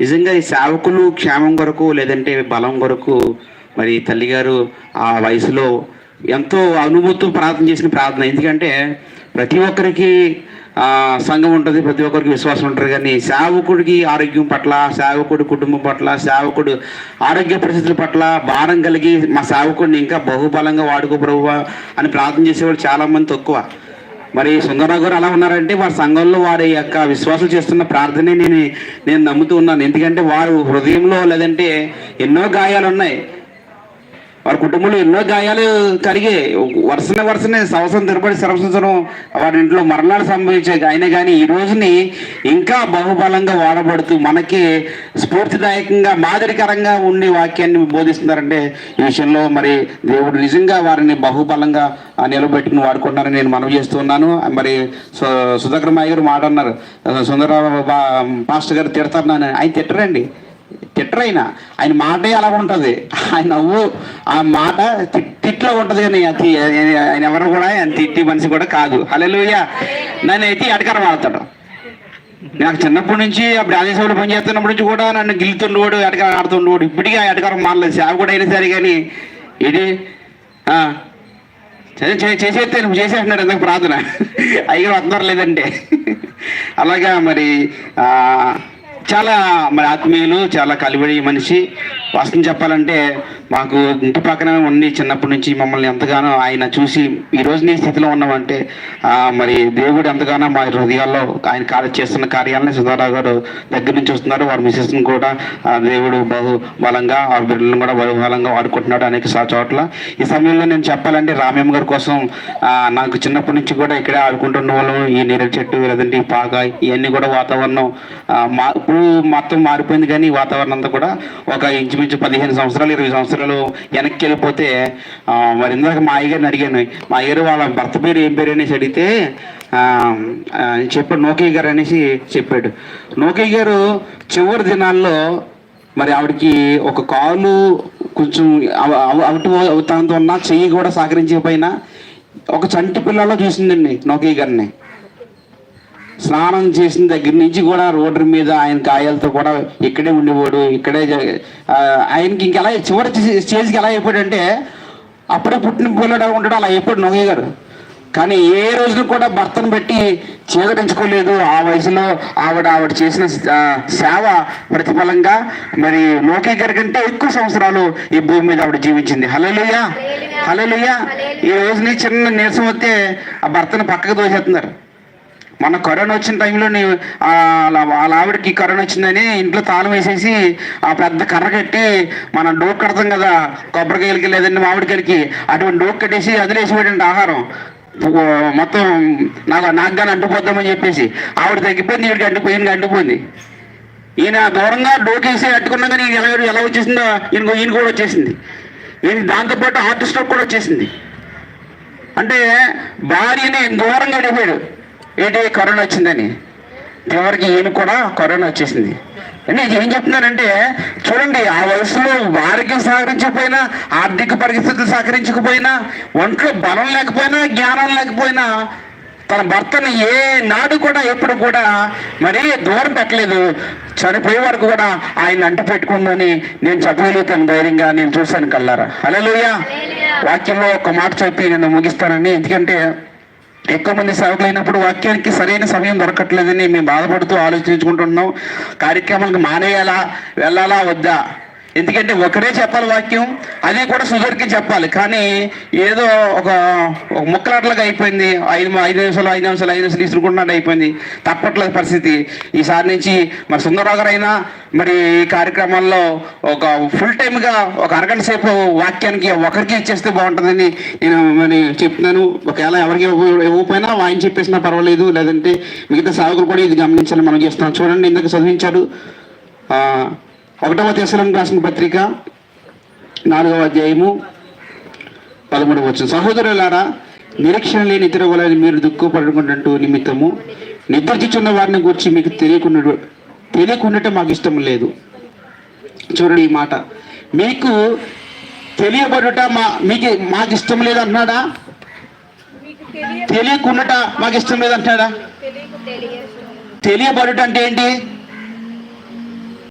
నిజంగా ఈ సేవకులు క్షేమం కొరకు లేదంటే బలం కొరకు మరి తల్లిగారు ఆ వయసులో ఎంతో అనుభూతితో ప్రార్థన చేసిన ప్రార్థన. ఎందుకంటే ప్రతి ఒక్కరికి సంఘం ఉంటుంది ప్రతి ఒక్కరికి విశ్వాసం ఉంటుంది. కానీ సేవకుడికి ఆరోగ్యం పట్ల సేవకుడి కుటుంబం పట్ల సేవకుడు ఆరోగ్య పరిస్థితుల పట్ల భారం కలిగి మా సేవకుడిని ఇంకా బహుబలంగా వాడుకో ప్రభువా అని ప్రార్థన చేసేవాళ్ళు చాలా మంది తక్కువ. మరి సుందరరావు గారు అలా ఉన్నారంటే వారి సంఘంలో వారి యొక్క విశ్వాసం చేస్తున్న ప్రార్థనే నేను నేను నమ్ముతూ ఉన్నాను. ఎందుకంటే వారు హృదయంలో లేదంటే ఎన్నో గాయాలు ఉన్నాయి వారి కుటుంబంలో ఎన్నో గాయాలు కలిగే వరుసనే వరుసనే సంవత్సరం తిరుపతి సంవత్సరం వారి ఇంట్లో మరణాలు సంభవించే అయినా కానీ ఈ రోజుని ఇంకా బహుబలంగా వాడబడుతూ మనకి స్ఫూర్తిదాయకంగా మాదిరికరంగా ఉండే వాక్యాన్ని బోధిస్తున్నారంటే ఈ విషయంలో మరి దేవుడు నిజంగా వారిని బహుబలంగా ఆ, నిలబెట్టుకుని వాడుకుంటున్నారని నేను మనవి చేస్తున్నాను. మరి సు- సుధాకర్ మాయ గారు మాట అన్నారు పాస్టర్ గారు తిడతారు నన్ను. ఆయన తిట్టరండి. తిట్టరు ఆయన మాటే అలా ఉంటుంది. ఆయన నవ్వు ఆ మాట తి- తిట్లో ఉంటుంది కానీ ఆయన ఎవరు కూడా ఆయన తిట్టి మనిషి కూడా కాదు. హలోయ నన్ను అయితే ఎడకరం ఆడతాడు నాకు చిన్నప్పటి నుంచి ఆ బ్రాందేశ్వరుడు పని చేస్తున్నప్పటి నుంచి కూడా నన్ను గిల్లుతుండేవాడు ఎడకరం ఆడుతుండేవాడు. ఇప్పటికీ ఆ ఎడకరం మారలేదు. సేవ కూడా అయినా సరే కానీ ఇది చేసేస్తే నువ్వు చేసేస్తున్నాడు ఎందుకు ప్రార్థన? అయ్యో అందరు లేదంటే అలాగా మరి ఆ, చాలా మరి ఆత్మీయులు చాలా కలిబడి మనిషి. వాస్తవం చెప్పాలంటే మాకు ఇంటి పక్కన ఉండి చిన్నప్పటి నుంచి మమ్మల్ని ఎంతగానో ఆయన చూసి ఈ రోజు నీ స్థితిలో ఉన్నామంటే మరి దేవుడు ఎంతగానో మా హృదయాల్లో ఆయన కార్య చేస్తున్న కార్యాలని సుధారావు గారు దగ్గర నుంచి వస్తున్నారు. వారి మిసెస్ని కూడా దేవుడు బహు బలంగా ఆ బిడ్డలను కూడా బహు బలంగా వాడుకుంటున్నాడు అనేక చోట్ల. ఈ సమయంలో నేను చెప్పాలంటే రామయ్య గారి కోసం నాకు చిన్నప్పటి నుంచి కూడా ఇక్కడే ఆడుకుంటున్న వాళ్ళం ఈ నీరడి చెట్టు లేదంటే ఈ పాక ఇవన్నీ కూడా వాతావరణం మా ఇప్పుడు మొత్తం మారిపోయింది కానీ వాతావరణం అంతా కూడా ఒక ఇంచుమించు పదిహేను సంవత్సరాలు ఇరవై సంవత్సరాలు వెనక్కి వెళ్ళిపోతే మరి ఇందాక మా అయ్యగారిని అడిగాను మా అయ్యగారు వాళ్ళ భర్త పేరు ఏం పేరు అనేసి అడిగితే చెప్పాడు నోకయ్య గారు అనేసి చెప్పాడు. నోకయ్య గారు చివరి దినాల్లో మరి ఆవిడకి ఒక కాలు కొంచెం అవుటు అవ- ఉన్న చెయ్యి కూడా సహకరించకపోయినా ఒక చంటి పిల్లలో చూసిందండి నోకయ్య గారిని. స్నానం చేసిన దగ్గర నుంచి కూడా రోడ్డు మీద ఆయన గాయాలతో కూడా ఇక్కడే ఉండేవాడు ఇక్కడే ఆయనకి ఇంకెలా చివరి స్టేజ్కి ఎలా అయిపోయాడంటే అప్పుడే పుట్టిన పిల్లడు ఉంటాడు అలా అయిపోయాడు నొగయ్య గారు. కానీ ఏ రోజున కూడా భర్తను పెట్టి చేదరించుకోలేదు ఆ వయసులో ఆవిడ ఆవిడ చేసిన సేవ ప్రతిఫలంగా మరి లోకే గారి కంటే ఎక్కువ సంవత్సరాలు ఈ భూమి మీద ఆవిడ జీవించింది. హలోలుయ హలోలుయ ఈ రోజుని చిన్న నీరసం వస్తే ఆ భర్తను పక్కకు దోసేస్తున్నారు మన కరోనా వచ్చిన టైంలో ఆ వాళ్ళ ఆవిడకి కరోనా వచ్చిందని ఇంట్లో తాళం వేసేసి ఆ పెద్ద కర్ర కట్టి మనం డోక్ కడతాం కదా కొబ్బరికాయలకి లేదంటే మామిడికాయలకి అటువంటి డోక్ కట్టేసి వదిలేసిపోయాడండి ఆహారం. మొత్తం నాకు నాకు కానీ అంటుపోద్దామని చెప్పేసి ఆవిడ తగ్గిపోయింది ఈవిడికి అంటుపోయింది అంటుపోయింది ఈయన దూరంగా డోకేసి అట్టుకున్నా కానీ ఎలా ఎలా వచ్చేసిందో ఈయన ఈయన కూడా వచ్చేసింది. ఈయన దాంతోపాటు హార్ట్ స్ట్రోక్ కూడా వచ్చేసింది. అంటే భార్యని దూరంగా వెళ్ళిపోయాడు ఏంటి కరోనా వచ్చిందని. చివరికి ఈయన కూడా కరోనా వచ్చేసింది. నేను ఏం చెప్తున్నానంటే చూడండి ఆ వయసులో ఆరోగ్యం సహకరించకపోయినా ఆర్థిక పరిస్థితులు సహకరించకపోయినా ఒంట్లో బలం లేకపోయినా జ్ఞానం లేకపోయినా తన భర్తను ఏ నాడు కూడా ఎప్పుడు కూడా మరీ దూరం పెట్టలేదు. చనిపోయే వరకు కూడా ఆయన అంట పెట్టుకుందని నేను చదవలేతాను ధైర్యంగా నేను చూశాను కల్లారా హలోయ వాక్యంలో ఒక మాట చెప్పి నేను ముగిస్తానని ఎందుకంటే ఎక్కువ మంది సేవకులు అయినప్పుడు వాక్యానికి సరైన సమయం దొరకట్లేదని మేము బాధపడుతూ ఆలోచించుకుంటున్నాం. కార్యక్రమాలకు మానేయాలా వెళ్ళాలా వద్దా? ఎందుకంటే ఒకరే చెప్పాలి వాక్యం అది కూడా సుధీర్కి చెప్పాలి. కానీ ఏదో ఒక ఒక ముక్కలాటలుగా అయిపోయింది. ఐదు ఐదు నిమిషాలు ఐదు నిమిషాలు ఐదు నిమిషాలు తీసుకుంటున్నట్టు అయిపోయింది. తప్పట్లేదు పరిస్థితి. ఈసారి నుంచి మరి సుందరరావు మరి ఈ కార్యక్రమాల్లో ఒక ఫుల్ టైమ్గా ఒక అరగంట సేపు వాక్యానికి ఒకరికి ఇచ్చేస్తే బాగుంటుందని నేను మరి చెప్తున్నాను. ఒకవేళ ఎవరికి ఇవ్వకపోయినా ఆయన చెప్పేసినా పర్వాలేదు. లేదంటే మిగతా సాగులు కూడా ఇది గమనించాలని మనం చేస్తున్నాం. చూడండి ఇందాక చదివించాడు. ఒకటవ తెశలం రాసిన పత్రిక నాలుగవ అధ్యాయము పదమూడవ వచ్చిన సహోదరులారా నిరీక్షణ లేని ఇతర వలని మీరు దుఃఖపడుకున్నట్టు నిమిత్తము నిద్రించుచున్న వారిని గురించి మీకు తెలియకుండా తెలియకుండటం మాకు ఇష్టం లేదు. చూడండి ఈ మాట. మీకు తెలియబడుట మా మీకు మాకు ఇష్టం లేదు అంటున్నాడా తెలియకుండట మాకు ఇష్టం లేదు అంటున్నాడా తెలియబడుట అంటే ఏంటి?